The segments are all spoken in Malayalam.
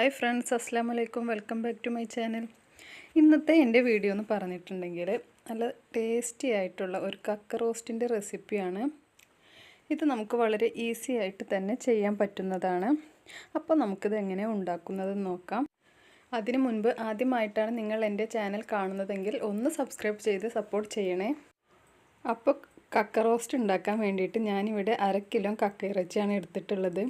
ഹായ് ഫ്രണ്ട്സ് അസ്സാം വലൈക്കും welcome back to my channel ഇന്നത്തെ എന്റെ വീഡിയോ എന്ന് പറഞ്ഞിട്ടുണ്ടെങ്കിൽ നല്ല ടേസ്റ്റി ആയിട്ടുള്ള ഒരു കക്ക റോസ്റ്റിന്റെ റെസിപ്പിയാണ് ഇത് നമുക്ക് വളരെ ഈസി ആയിട്ട് തന്നെ ചെയ്യാൻ പറ്റുന്നതാണ്. അപ്പോൾ നമുക്കിത് എങ്ങനെ ഉണ്ടാക്കുന്നതെന്ന് നോക്കാം. അതിനു മുൻപ് ആദ്യമായിട്ടാണ് നിങ്ങൾ എന്റെ ചാനൽ കാണുന്നതെങ്കിൽ ഒന്ന് സബ്സ്ക്രൈബ് ചെയ്ത് സപ്പോർട്ട് ചെയ്യണേ. അപ്പോൾ കക്ക റോസ്റ്റ് ഉണ്ടാക്കാൻ വേണ്ടിയിട്ട് ഞാനിവിടെ അര കിലോ കക്ക ഇറച്ചിയാണ് എടുത്തിട്ടുള്ളത്.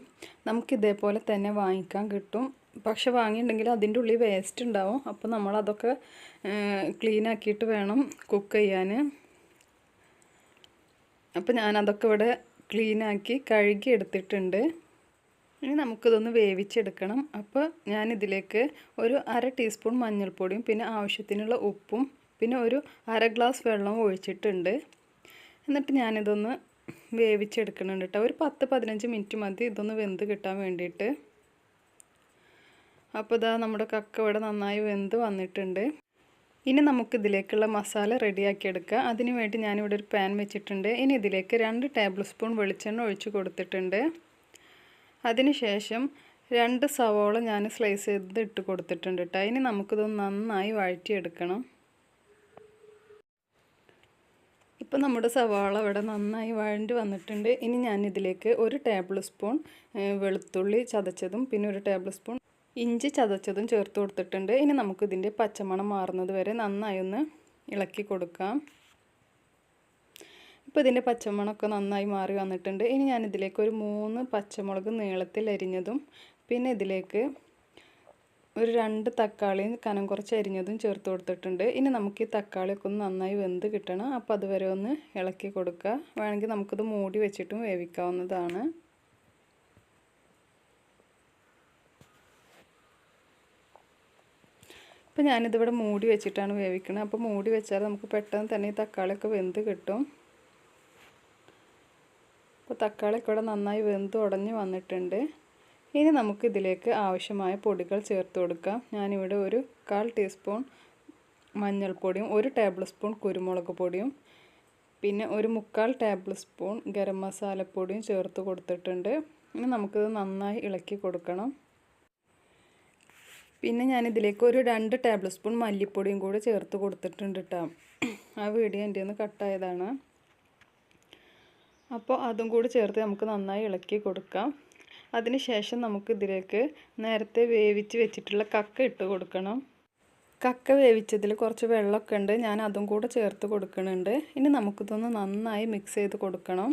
നമുക്ക് ഇതേപോലെ തന്നെ വാങ്ങിക്കാൻ കിട്ടും. പക്ഷെ വാങ്ങിയിട്ടുണ്ടെങ്കിൽ അതിന്റെ ഉള്ളിൽ വേസ്റ്റ് ഉണ്ടാവും. അപ്പോൾ നമ്മളതൊക്കെ ക്ലീൻ ആക്കിയിട്ട് വേണം കുക്ക് ചെയ്യാൻ. അപ്പോൾ ഞാനതൊക്കെ ഇവിടെ ക്ലീനാക്കി കഴുകി എടുത്തിട്ടുണ്ട്. ഇനി നമുക്കിതൊന്ന് വേവിച്ചെടുക്കണം. അപ്പോൾ ഞാനിതിലേക്ക് ഒരു അര ടീസ്പൂൺ മഞ്ഞൾപ്പൊടിയും പിന്നെ ആവശ്യത്തിനുള്ള ഉപ്പും പിന്നെ ഒരു അര ഗ്ലാസ് വെള്ളവും ഒഴിച്ചിട്ടുണ്ട്. എന്നിട്ട് ഞാനിതൊന്ന് വേവിച്ചെടുക്കുന്നുണ്ട് കേട്ടോ. ഒരു പത്ത് പതിനഞ്ച് മിനിറ്റ് മതി. ഇതൊന്ന് വെന്ത് കിട്ടാൻ വേണ്ടിയിട്ട്. അപ്പോൾ ഇതാ നമ്മുടെ കക്ക ഇവിടെ നന്നായി വെന്ത് വന്നിട്ടുണ്ട്. ഇനി നമുക്ക് ഇതിലേക്കുള്ള മസാല റെഡിയാക്കി എടുക്കുക അതിന് വേണ്ടി ഞാനിവിടെ ഒരു പാൻ വെച്ചിട്ടുണ്ട്. ഇനി ഇതിലേക്ക് രണ്ട് ടേബിൾ സ്പൂൺ വെളിച്ചെണ്ണ ഒഴിച്ച് കൊടുത്തിട്ടുണ്ട്. അതിനുശേഷം രണ്ട് സവോള ഞാൻ സ്ലൈസ് ചെയ്ത് ഇട്ട് കൊടുത്തിട്ടുണ്ട് കേട്ടോ. ഇനി നമുക്കിതൊന്ന് നന്നായി വഴറ്റിയെടുക്കണം. ഇപ്പോൾ നമ്മുടെ സവാള ഇവിടെ നന്നായി വഴണ്ടി വന്നിട്ടുണ്ട്. ഇനി ഞാനിതിലേക്ക് ഒരു ടേബിൾ സ്പൂൺ വെളുത്തുള്ളി ചതച്ചതും പിന്നെ ഒരു ടേബിൾ സ്പൂൺ ഇഞ്ചി ചതച്ചതും ചേർത്ത് കൊടുത്തിട്ടുണ്ട്. ഇനി നമുക്കിതിന്റെ പച്ചമണം മാറുന്നത് വരെ നന്നായി ഒന്ന് ഇളക്കി കൊടുക്കാം. ഇപ്പോൾ ഇതിന്റെ പച്ചമണമൊക്കെ നന്നായി മാറി വന്നിട്ടുണ്ട്. ഇനി ഞാനിതിലേക്ക് ഒരു മൂന്ന് പച്ചമുളക് നീളത്തിൽ അരിഞ്ഞതും പിന്നെ ഇതിലേക്ക് ഒരു രണ്ട് തക്കാളിയും കനം കുറച്ച് അരിഞ്ഞതും ചേർത്ത് കൊടുത്തിട്ടുണ്ട്. ഇനി നമുക്ക് ഈ തക്കാളിയൊക്കെ ഒന്ന് നന്നായി വെന്ത് കിട്ടണം. അപ്പോൾ അതുവരെ ഒന്ന് ഇളക്കി കൊടുക്കുക. വേണമെങ്കിൽ നമുക്കിത് മൂടി വെച്ചിട്ടും വേവിക്കാവുന്നതാണ്. അപ്പോൾ ഞാനിതിവിടെ മൂടി വെച്ചിട്ടാണ് വേവിക്കുന്നത് അപ്പോൾ മൂടി വെച്ചാൽ നമുക്ക് പെട്ടെന്ന് തന്നെ ഈ തക്കാളിയൊക്കെ വെന്ത് കിട്ടും. അപ്പോൾ തക്കാളിയൊക്കെ ഇവിടെ നന്നായി വെന്ത് ഉടഞ്ഞ് വന്നിട്ടുണ്ട്. ഇനി നമുക്ക് ഇതിലേക്ക് ആവശ്യമായ പൊടികൾ ചേർത്ത് കൊടുക്കാം. ഞാനിവിടെ ഒരു കാൽ ടീസ്പൂൺ മഞ്ഞൾപ്പൊടിയും ഒരു ടേബിൾ സ്പൂൺ കുരുമുളക് പൊടിയും പിന്നെ ഒരു മുക്കാൽ ടേബിൾ സ്പൂൺ ഗരം മസാലപ്പൊടിയും ചേർത്ത് കൊടുത്തിട്ടുണ്ട്. ഇനി നമുക്കിത് നന്നായി ഇളക്കി കൊടുക്കണം. പിന്നെ ഞാനിതിലേക്ക് ഒരു രണ്ട് ടേബിൾ സ്പൂൺ മല്ലിപ്പൊടിയും കൂടി ചേർത്ത് കൊടുത്തിട്ടുണ്ട് കേട്ടോ ആ വീഡിയോ എന്റെ ഒന്ന് കട്ടായതാണ്. അപ്പോൾ അതും കൂടി ചേർത്ത് നമുക്ക് നന്നായി ഇളക്കി കൊടുക്കാം. അതിനുശേഷം നമുക്ക് ഇതിലേക്ക് നേരത്തെ വേവിച്ച് വെച്ചിട്ടുള്ള കക്ക ഇട്ട് കൊടുക്കണം. കക്ക വേവിച്ചതിൽ കുറച്ച് വെള്ളമൊക്കെ ഉണ്ട്. ഞാൻ അതും കൂടെ ചേർത്ത് കൊടുക്കുന്നുണ്ട്. ഇനി നമുക്കിതൊന്ന് നന്നായി മിക്സ് ചെയ്ത് കൊടുക്കണം.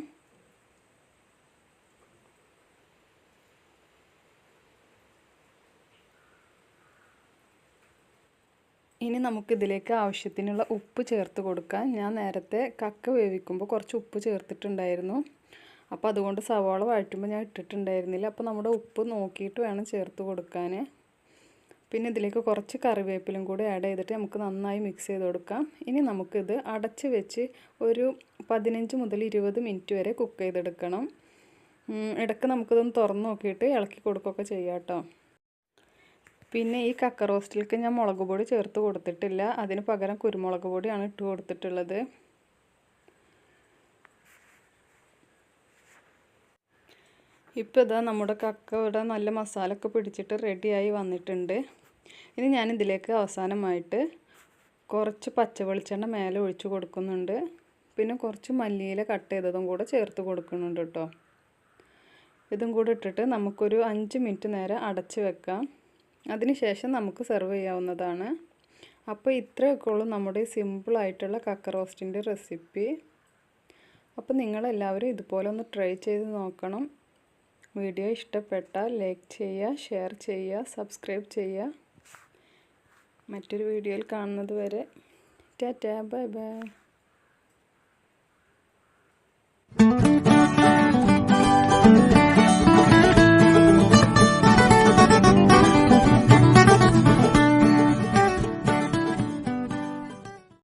ഇനി നമുക്കിതിലേക്ക് ആവശ്യത്തിനുള്ള ഉപ്പ് ചേർത്ത് കൊടുക്കാം. ഞാൻ നേരത്തെ കക്ക വേവിക്കുമ്പോൾ കുറച്ച് ഉപ്പ് ചേർത്തിട്ടുണ്ടായിരുന്നു. അപ്പോൾ അതുകൊണ്ട് സവാള വഴറ്റുമ്പോൾ ഞാൻ ഇട്ടിട്ടുണ്ടായിരുന്നില്ല. അപ്പോൾ നമ്മുടെ ഉപ്പ് നോക്കിയിട്ട് വേണം ചേർത്ത് കൊടുക്കാൻ പിന്നെ ഇതിലേക്ക് കുറച്ച് കറിവേപ്പിലും കൂടി ആഡ് ചെയ്തിട്ട് നമുക്ക് നന്നായി മിക്സ് ചെയ്ത് കൊടുക്കാം. ഇനി നമുക്കിത് അടച്ച് വെച്ച് ഒരു പതിനഞ്ച് മുതൽ ഇരുപത് മിനിറ്റ് വരെ കുക്ക് ചെയ്തെടുക്കണം. ഇടയ്ക്ക് നമുക്കിതൊന്ന് തുറന്ന് നോക്കിയിട്ട് ഇളക്കി കൊടുക്കുകയൊക്കെ ചെയ്യാം കേട്ടോ. പിന്നെ ഈ കക്ക റോസ്റ്റിലേക്ക് ഞാൻ മുളക് പൊടി ചേർത്ത് കൊടുത്തിട്ടില്ല. അതിന് പകരം കുരുമുളക് പൊടിയാണ് ഇട്ട് കൊടുത്തിട്ടുള്ളത്. ഇപ്പോൾ ഇതാ നമ്മുടെ കക്ക ഇവിടെ നല്ല മസാലയൊക്കെ പിടിച്ചിട്ട് റെഡിയായി വന്നിട്ടുണ്ട്. ഇനി ഞാൻ ഇതിലേക്ക് അവസാനമായിട്ട് കുറച്ച് പച്ച വെളിച്ചെണ്ണ മേലെ ഒഴിച്ച് കൊടുക്കുന്നുണ്ട്. പിന്നെ കുറച്ച് മല്ലിയില കട്ട് ചെയ്തതും കൂടെ ചേർത്ത് കൊടുക്കുന്നുണ്ട് കേട്ടോ. ഇതും കൂടെ ഇട്ടിട്ട് നമുക്കൊരു അഞ്ച് മിനിറ്റ് നേരം അടച്ച് വെക്കാം. അതിനുശേഷം നമുക്ക് സെർവ് ചെയ്യാവുന്നതാണ്. അപ്പോൾ ഇത്രയൊക്കെ ഉള്ളൂ നമ്മുടെ സിമ്പിളായിട്ടുള്ള കക്ക റോസ്റ്റിന്റെ റെസിപ്പി. അപ്പോൾ നിങ്ങളെല്ലാവരും ഇതുപോലെ ഒന്ന് ട്രൈ ചെയ്ത് നോക്കണം. വീഡിയോ ഇഷ്ടപ്പെട്ടാൽ ലൈക്ക് ചെയ്യുക ഷെയർ ചെയ്യുക സബ്സ്ക്രൈബ് ചെയ്യുക. മറ്റൊരു വീഡിയോയിൽ കാണുന്നത് വരെ ടാറ്റാ ബൈ ബൈ.